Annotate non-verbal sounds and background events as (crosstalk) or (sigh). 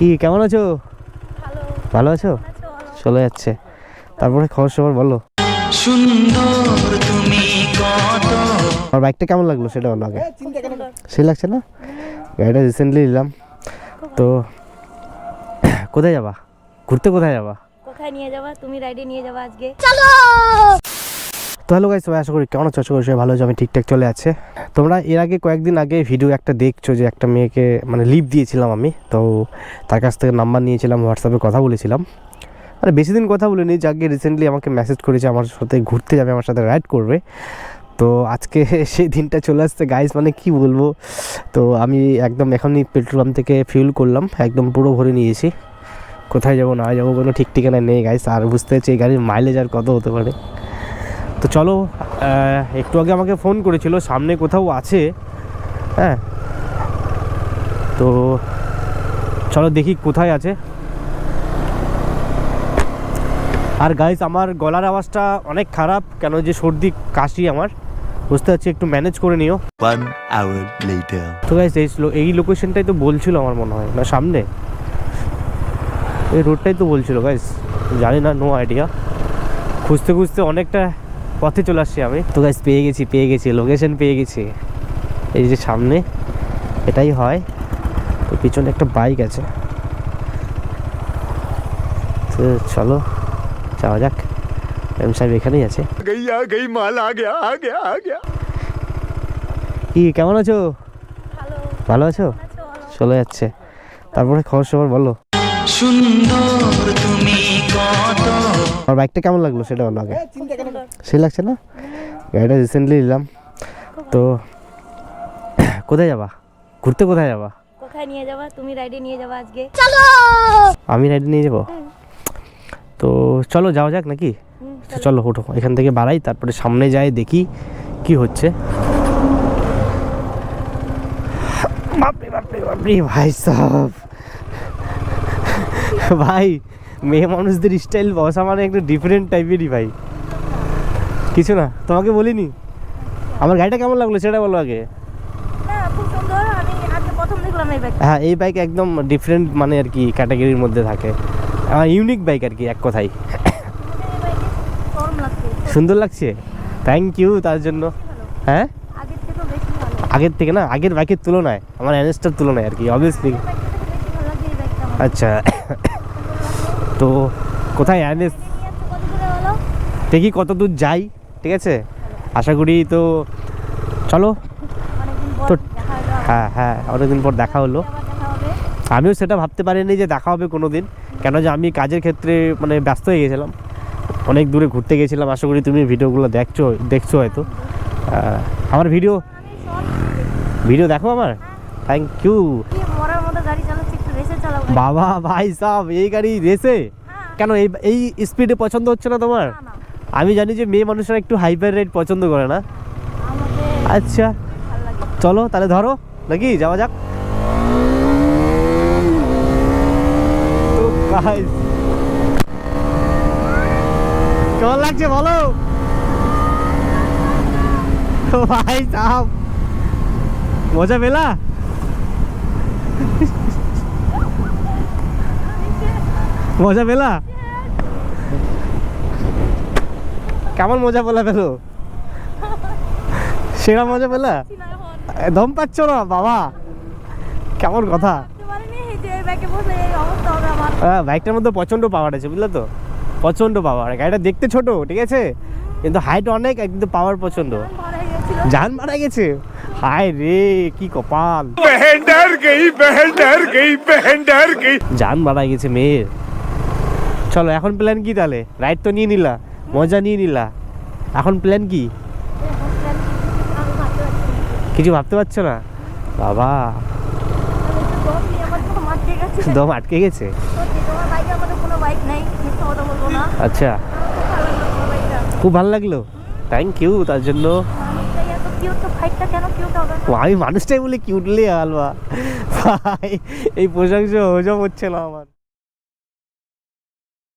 কি কেমন আছো? ভালো। ভালো আছো? চলে যাচ্ছে। তারপরে খবর সবার বলো। সুন্দর তুমি কত? আমার বাইকটা কেমন লাগল সেটা বলো আগে। সেই লাগছে না? গাড়িটা রিসেন্টলি নিলাম। তো কোথায় যাবা? ঘুরতে কোথায় যাবা? কোথায় নিয়ে যাবা? তুমি রাইডে নিয়ে যাবা আজকে। তো হ্যালো গাইস সবাই আশা করি কেমন আছো? আশা করি সবাই ভালো আছে, আমি ঠিকঠাক চলে আছে। তোমরা এর আগে কয়েকদিন আগে ভিডিও একটা দেখছ যে একটা মেয়েকে মানে লিভ দিয়েছিলাম আমি। তো তার কাছ থেকে নাম্বার নিয়েছিলাম হোয়াটসঅ্যাপে কথা বলেছিলাম। মানে বেশি দিন কথা বলিনি যাকে রিসেন্টলি আমাকে মেসেজ করেছে, আমার সাথে ঘুরতে যাবে, আমার সাথে রাইড করবে। তো আজকে (laughs) সেই দিনটা চলে আসছে। গাইস মানে কি বলব? তো আমি একদম এখনই পেট্রোল পাম্প থেকে ফিউল করলাম, একদম পুরো ভরে নিয়েছি। কোথায় যাব, না যাব কোনো ঠিক ঠিকানা নেই গাইস আর বুঝতে পারছি এই গাড়ির মাইলেজ আর কত হতে পারে। তো চলো একটু আগে আমাকে ফোন করেছিল সামনে কোথাও আছে। হ্যাঁ? তো চলো দেখি কোথায় আছে। আর গাইস আমার গলার আওয়াজটা অনেক খারাপ কেন যে সর্দি কাশি আমার। বুঝতে পারছি একটু ম্যানেজ করে নিও. তো গাইস এই এই লোকেশনটাই তো বলছিল আমার মনে হয় না সামনে? এই রোডটাই তো বলছিল গাইস জানি না নো আইডিয়া খুঁজতে খুঁজতে অনেকটা পথে চলে আসছি আমি। তো গাছ পেয়ে গেছি পেয়ে গেছি লোকেশন পেয়ে গেছি। এই যে সামনে এটাই হয়। তো পিছনে একটা বাইক আছে। তো চলো যাওয়া যাক। এম সাহেব এখানেই আছে। কি কেমন আছো? ভালো। আছো? চলে যাচ্ছে। তারপরে খবর সবার বলো। সুন্দর তুমি কত। আর বাইকটা কেমন লাগল সেটা বলো আগে। সেই লাগছে না? গাড়িটা রিসেন্টলি নিলাম। তো (coughs) কোথায় যাবা? ঘুরতে কোথায় যাবা? কোথায় নিয়ে যাবা? তুমি রাইডে নিয়ে যাবা আজকে। আমি রাইড নিয়ে যাব? তো চলো যাওয়া যাক নাকি? তো চলো। ওঠো। এখান থেকে বাড়াই তারপরে সামনে যাই দেখি কি হচ্ছে। বাপরে বাপরে বাপরে ভাই সাহেব ভাই মেয়ে মানুষদের স্টাইল বসা মানে একটু ডিফারেন্ট টাইপেরই ভাই। কিছু না তোমাকে বলিনি? আমার গাড়িটা কেমন লাগল সেটা বলো আগে। হ্যাঁ এই বাইক একদম ডিফারেন্ট মানে আর কি ক্যাটাগরির মধ্যে থাকে। ইউনিক বাইক আর কি এক লাগছে সুন্দর লাগছে? থ্যাংক ইউ তার জন্য। হ্যাঁ? আগের থেকে না আগের বাইকের তুলনায় আমার এনএসটার তুলনায় আর কি অবভিয়াসলি আচ্ছা। তো কোথায় বলো দেখি কত দূর যাই? ঠিক আছে? আশা করি তো চলো। তো হ্যাঁ হ্যাঁ অনেকদিন পর দেখা হলো। আমিও সেটা ভাবতে পারিনি যে দেখা হবে কোনো দিন কেন যে আমি কাজের ক্ষেত্রে মানে ব্যস্ত হয়ে গেছিলাম। অনেক দূরে ঘুরতে গেছিলাম। আশা করি তুমি ভিডিওগুলো দেখছ দেখছ হয়তো। আমার ভিডিও ভিডিও দেখো আমার? থ্যাংক ইউ বাবা ভাই সাহ এই গাড়ি রেসে হ্যাঁ। কেন এই এই স্পিডে পছন্দ হচ্ছে না তোমার? আমি জানি যে মেয়ে মানুষরা একটু হাইপার রেট পছন্দ করে না। আচ্ছা চলো তাহলে ধরো নাকি? যাওয়া যাক। তো কেমন লাগছে বলো? ভাই সাহ মজা পেলা? মজা পেলা? কেমন মজা পেলা পেল? সেরা মজা পেলা? দম পাচ্ছ না বাবা। কেমন কথা? হ্যাঁ বাইকটার মধ্যে প্রচণ্ড পাওয়ার আছে বুঝলে তো? প্রচণ্ড পাওয়ার গাড়িটা দেখতে ছোট ঠিক আছে? কিন্তু হাইট অনেক কিন্তু পাওয়ার প্রচণ্ড জান মারা গেছে। হায় রে কি কপাল। জান মারা গেছে মেয়ে। চলো এখন প্ল্যান কি তাহলে? রাইড তো নিয়ে নিলা। মজা নিয়ে নিলা। এখন প্ল্যান কি। কিছু ভাবতে পারছ না? বাবা। দম আটকে গেছে? আচ্ছা। খুব ভালো লাগল। থ্যাংক ইউ তার জন্য। আমি মানুষটাই বলে কিউটলি আলবা এই প্রশংসা হজম হচ্ছে না আমার।